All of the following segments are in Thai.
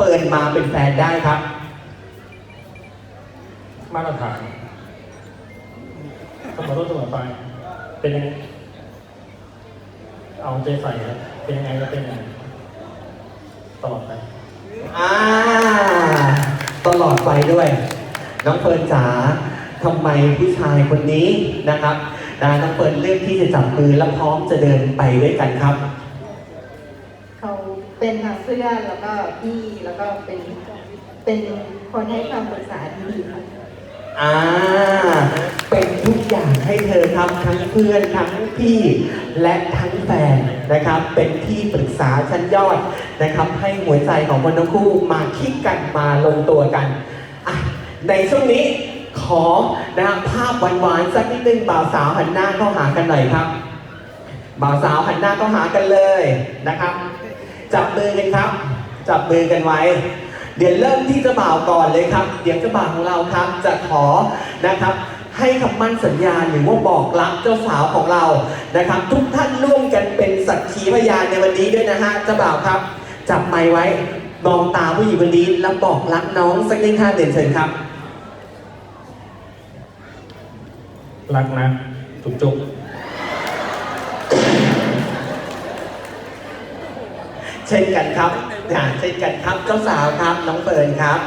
เฟิร์นมาเป็นแฟนได้ครับ มาตรฐานเสมอต้นเสมอไปเป็นยังไงเอาใจใส่ครับเป็นยังไงก็เป็นยังไงตลอดไป อ่า ตลอดไปด้วย น้องเฟิร์นจ๋าทำไมผู้ชายคนนี้นะครับนะน้องเฟิร์นเลือกที่จะจับมือและพร้อมจะเดินไปด้วยกันครับ เป็นทั้งเพื่อนแล้วก็พี่แล้วก็เป็นเป็นคนให้คำปรึกษาที่ดีค่ะอ่า เป็นทุกอย่างให้เธอครับทั้งเพื่อนทั้งพี่และทั้งแฟนนะครับ เป็นที่ปรึกษาชั้นยอดนะครับ ให้หัวใจของคนทั้งคู่มาคิดกันมาลงตัวกันอะในช่วงนี้ขอนะภาพหวานๆสักนิดนึงบ่าวสาวหันหน้าเข้าหากันหน่อยครับบ่าวสาวหันหน้าเข้าหากันเลยนะครับ จับมือกันครับ จับมือกันไว้ เดี๋ยวเริ่มที่เจะบ่าวก่อนเลยครับ เดี๋ยวเจะบ่าวของเราครับ จะขอนะครับ ให้คำมั่นสัญญาหรือว่าบอกรักเจ้าสาวของเรานะครับ ทุกท่านร่วมกันเป็นสักขีพยานในวันนี้ด้วยนะฮะเจ้าบ่าวครับ จับไม้ไว้มองตาผู้หญิงคนนี้แล้วบอกรักน้องสักนิดห้าเด่นเชิญครับรักนะจุกจุก เช่นกันครับนะเช่นกันครับเจ้าสาวครับน้องเฟิร์นครับ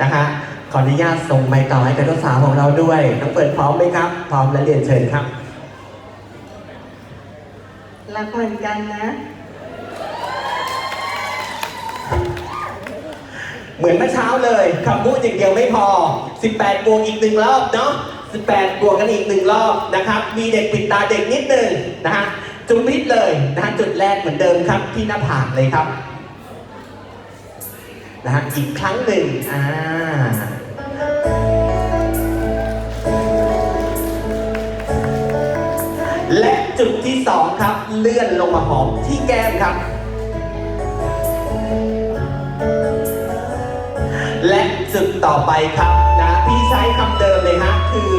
นะคะขออนุญาตส่งไมค์ต่อให้กับเจ้าสาวของเราด้วยน้องเฟิร์นพร้อมไหมครับ พร้อมแล้วเรียนเชิญครับรักเหมือนกันนะ เหมือนเมื่อเช้าเลยคำพูดอย่างเดียวไม่พอ 18 บวกอีกหนึ่งรอบเนาะ18 บวกกันอีกหนึ่งรอบนะครับ มีเด็กปิดตาเด็กนิดหนึ่งนะฮะ จุดมิดเลยนะฮะจุดแรกเหมือนเดิมครับที่หน้าผากเลยครับนะฮะอีกครั้งหนึ่งอ่าและจุดที่สองครับ เลื่อนลงมาหอมที่แก้มครับ และจุดต่อไปครับนะพี่ใช้คำเดิมเลยฮะคือ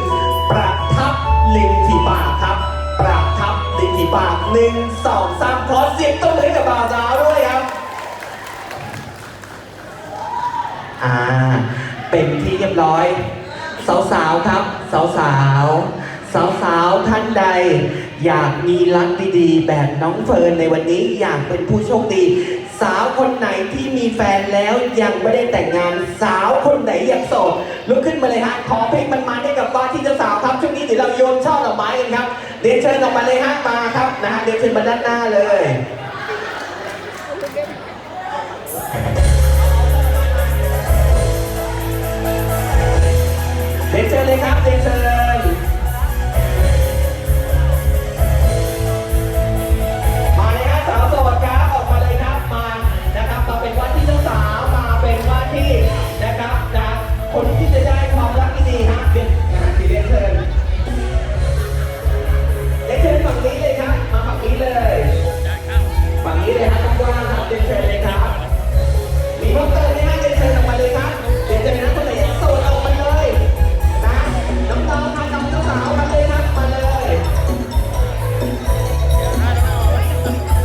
หนึ่งสองสามขอเสียงต้นเลยกับบ่าวสาวด้วยครับ อ่า เป็นที่เรียบร้อย สาวสาวครับ สาวสาวสาวสาวท่านใด อยากมีรักดีๆ แบบน้องเฟิร์นในวันนี้อยากเป็นผู้โชคดี สาวคนไหนที่มีแฟนแล้วยังไม่ได้แต่งงาน สาวคนไหนยังโสดลุกขึ้นมาเลยฮะขอเพลงมันๆให้กับว่าที่เจ้าสาวครับช่วงนี้เดี๋ยวเราโยนช่อดอกไม้กันครับเรียนเชิญออกมาเลยฮะมาครับนะฮะเรียนเชิญมาด้านหน้าเลย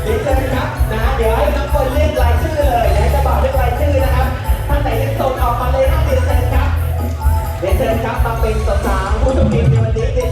เรียนเชิญครับนะเดี๋ยวให้น้องคนเรียกรายชื่อเลยนะจะบอกเรียกรายชื่อนะครับท่านไหนยังโสดออกมาเลยครับเรียนเชิญครับเรียนเชิญครับมาเป็นสาวๆผู้โชคดีในวันนี้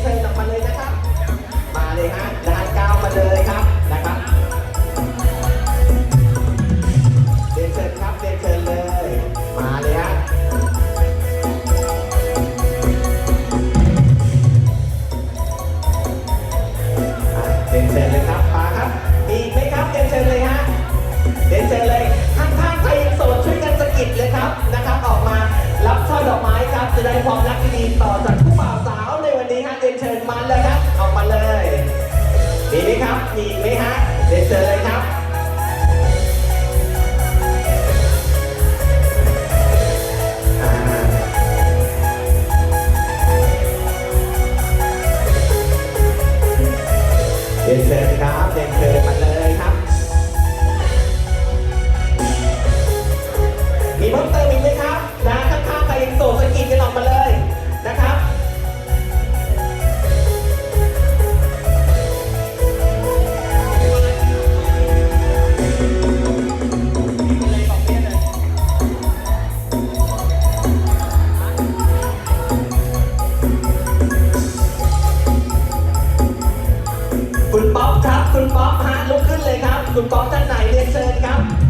คุณป๊อปฮะลุกขึ้นเลยครับคุณป๊อปท่านไหนเรียนเชิญครับ